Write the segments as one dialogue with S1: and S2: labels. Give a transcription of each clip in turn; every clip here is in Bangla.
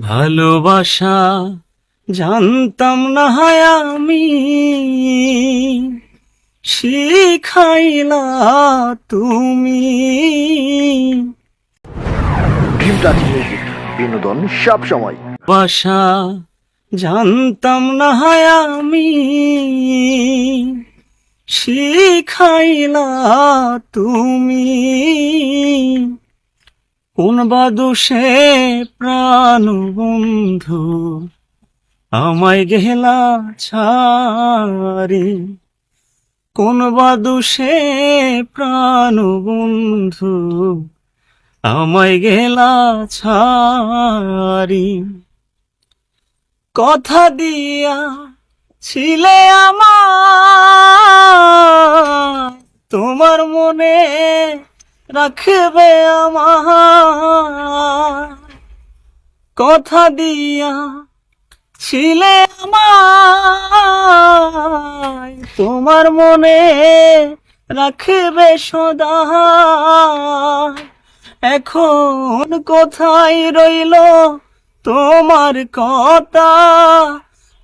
S1: ভালোবাসা জানতাম না হয় আমি। শিখাইলা তুমি।
S2: বিনোদন সব সময়।
S1: বাসা জানতাম না হয় আমি। শিখাইলা তুমি। কোন বাদুষে প্রাণ বন্ধু আমায় গেলা ছাড়ি। কোন বাদুষে প্রাণ বন্ধু আমায় গেলা ছাড়ি। কথা দিয়া ছিলে আমার, তোমার মনে রাখবে আমার। কথা দিয়া ছিলে আমার তোমার মনে রাখবে সদা এখন কোথায় রইল তোমার কথা?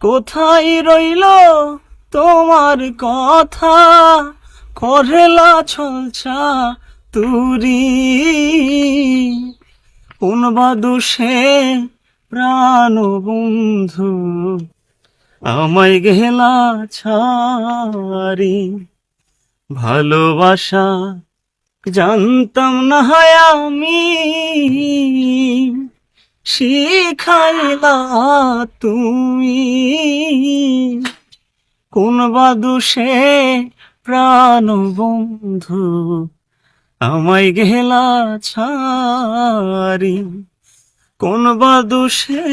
S1: কোথায় রইল তোমার কথা? করলা ছলছা তুরি কোন দোষে প্রাণ বন্ধু আমায় গেলা ছাড়ি, ভালোবাসা জানতাম না হয় আমি। শিখাইলা তুমি কোন বা দোষে প্রাণ বন্ধু আমায় গেলা ছাড়ি। কোন বা দোষে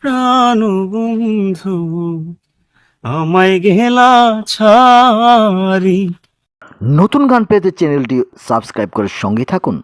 S1: প্রাণ বন্ধু আমায় গেলা ছাড়ি।
S2: নতুন গান পেতে চ্যানেলটি সাবস্ক্রাইব করে সঙ্গে থাকুন।